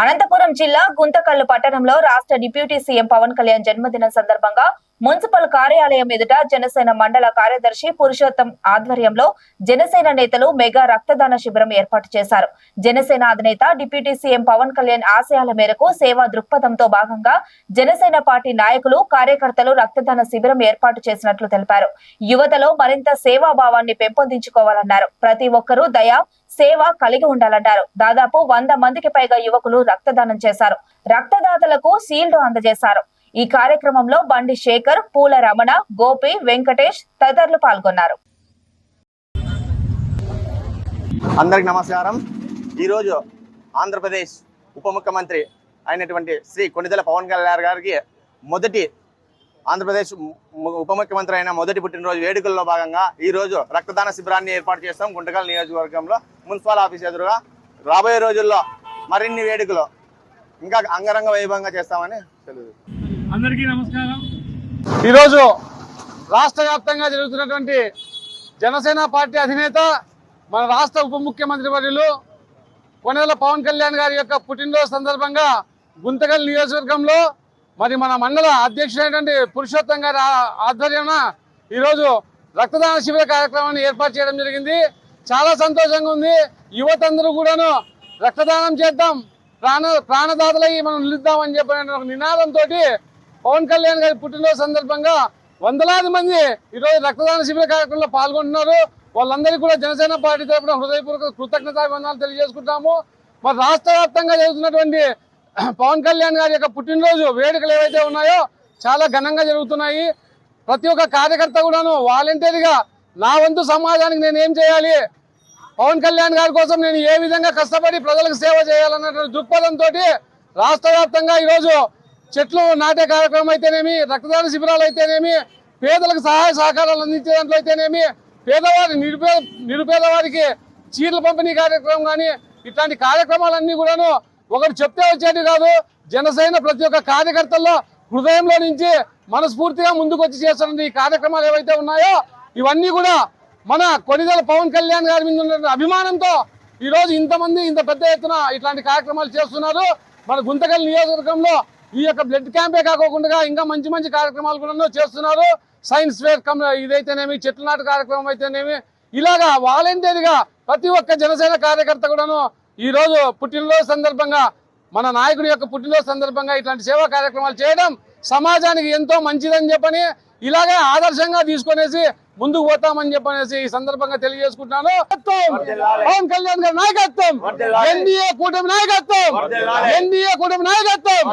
అనంతపురం జిల్లా గుంతకల్లు పట్టణంలో రాష్ట్ర డిప్యూటీ సీఎం పవన్ కళ్యాణ్ జన్మదిన సందర్భంగా మున్సిపల్ కార్యాలయం ఎదుట జనసేన మండల కార్యదర్శి పురుషోత్తం ఆధ్వర్యంలో జనసేన నేతలు మెగా రక్తదాన శిబిరం ఏర్పాటు చేశారు. జనసేన అధినేత డిప్యూటీ సీఎం పవన్ కళ్యాణ్ ఆశయాల మేరకు సేవా దృక్పథంతో భాగంగా జనసేన పార్టీ నాయకులు కార్యకర్తలు రక్తదాన శిబిరం ఏర్పాటు చేసినట్లు తెలిపారు. యువతలో మరింత సేవాభావాన్ని పెంపొందించుకోవాలన్నారు. ప్రతి ఒక్కరూ దయ సేవ కలిగి ఉండాలన్నారు దాదాపు వంద మందికి పైగా యువకులు రక్తదానం చేశారు. రక్తదాతలకు సీల్డ్ అందజేశారు. ఈ కార్యక్రమంలో బండి శేఖర్ పూల రమణ గోపి వెంకటేష్ తదితరులు పాల్గొన్నారు. అందరికి నమస్కారం. ఈరోజు ఆంధ్రప్రదేశ్ ఉప ముఖ్యమంత్రి అయినటువంటి శ్రీ కొనిదెల పవన్ కళ్యాణ్ గారికి మొదటి ఆంధ్రప్రదేశ్ ఉప ముఖ్యమంత్రి అయిన మొదటి పుట్టినరోజు వేడుకల్లో భాగంగా ఈ రోజు రక్తదాన శిబిరాన్ని ఏర్పాటు చేస్తాం. గుంటకల్ నియోజకవర్గంలో మున్సిపల్ ఆఫీస్ ఎదురుగా రాబోయే రోజుల్లో మరిన్ని వేడుకలు ఇంకా అంగరంగ వైభవంగా చేస్తామని తెలుసు అందరికీ నమస్కారం. ఈరోజు రాష్ట్ర వ్యాప్తంగా జరుగుతున్నటువంటి జనసేన పార్టీ అధినేత మన రాష్ట్ర ఉప ముఖ్యమంత్రి వర్యులు కొనేల పవన్ కళ్యాణ్ గారి యొక్క పుట్టినరోజు సందర్భంగా గుంతకల్ నియోజకవర్గంలో మరి మన మండల అధ్యక్షుడైనటువంటి పురుషోత్తం గారి ఆ- ఆధ్వర్యాన ఈరోజు రక్తదాన శిబిర కార్యక్రమాన్ని ఏర్పాటు చేయడం జరిగింది. చాలా సంతోషంగా ఉంది. యువత అందరూ కూడాను రక్తదానం చేద్దాం ప్రాణ ప్రాణదాతలై మనం నిలుద్దామని చెప్పిన ఒక నినాదంతో పవన్ కళ్యాణ్ గారి పుట్టినరోజు సందర్భంగా వందలాది మంది ఈరోజు రక్తదాన శిబిర కార్యక్రమంలో పాల్గొంటున్నారు. వాళ్ళందరికీ కూడా జనసేన పార్టీ తరఫున హృదయపూర్వక కృతజ్ఞతాభివందనాలు తెలియజేసుకుంటాము మరి రాష్ట్ర వ్యాప్తంగా జరుగుతున్నటువంటి పవన్ కళ్యాణ్ గారి యొక్క పుట్టినరోజు వేడుకలు ఏవైతే ఉన్నాయో చాలా ఘనంగా జరుగుతున్నాయి. ప్రతి ఒక్క కార్యకర్త కూడాను వాలంటీర్గా నా వంతు సమాజానికి నేను ఏం చేయాలి? పవన్ కళ్యాణ్ గారి కోసం నేను ఏ విధంగా కష్టపడి ప్రజలకు సేవ చేయాలన్నటువంటి దృక్పథంతో రాష్ట్ర వ్యాప్తంగా ఈరోజు చెట్లు నాటే కార్యక్రమం అయితేనేమి రక్తదాన శిబిరాలు అయితేనేమి పేదలకు సహాయ సహకారాలు అందించే దాంట్లో అయితేనేమి పేదవారి నిరుపేద నిరుపేదవారికి చీరల పంపిణీ కార్యక్రమం కానీ ఇట్లాంటి కార్యక్రమాలన్నీ కూడాను ఒకరు చెప్తే వచ్చేది కాదు. జనసేన ప్రతి ఒక్క కార్యకర్తల్లో హృదయంలో నుంచి మనస్ఫూర్తిగా ముందుకు వచ్చి చేస్తున్న ఈ కార్యక్రమాలు ఏవైతే ఉన్నాయో ఇవన్నీ కూడా మన కొనిదల పవన్ కళ్యాణ్ గారి మీద ఉన్న అభిమానంతో ఈరోజు ఇంతమంది ఇంత పెద్ద ఎత్తున ఇట్లాంటి కార్యక్రమాలు చేస్తున్నారు. మన గుంతకల్ నియోజకవర్గంలో ఈ యొక్క బ్లడ్ క్యాంపే కాకుండా ఇంకా మంచి మంచి కార్యక్రమాలు కూడా చేస్తున్నారు. సైన్స్ ఫేర్ కమ్ ఇదైతేనేమి చెట్ల నాటు కార్యక్రమం అయితేనేమి ఇలాగా వాలంటీర్గా ప్రతి ఒక్క జనసేన కార్యకర్త కూడాను ఈ రోజు పుట్టినరోజు సందర్భంగా మన నాయకుడి యొక్క పుట్టినరోజు సందర్భంగా ఇట్లాంటి సేవా కార్యక్రమాలు చేయడం సమాజానికి ఎంతో మంచిదని చెప్పని ఇలాగే ఆదర్శంగా తీసుకొనేసి ముందుకు పోతామని చెప్పనేసి ఈ సందర్భంగా తెలియజేసుకుంటున్నాను. పవన్ కళ్యాణ్ గారి నాయకత్వం ఎన్డీఏ కూటమి నాయకత్వం ఎన్డీఏ కూటమి నాయకత్వం.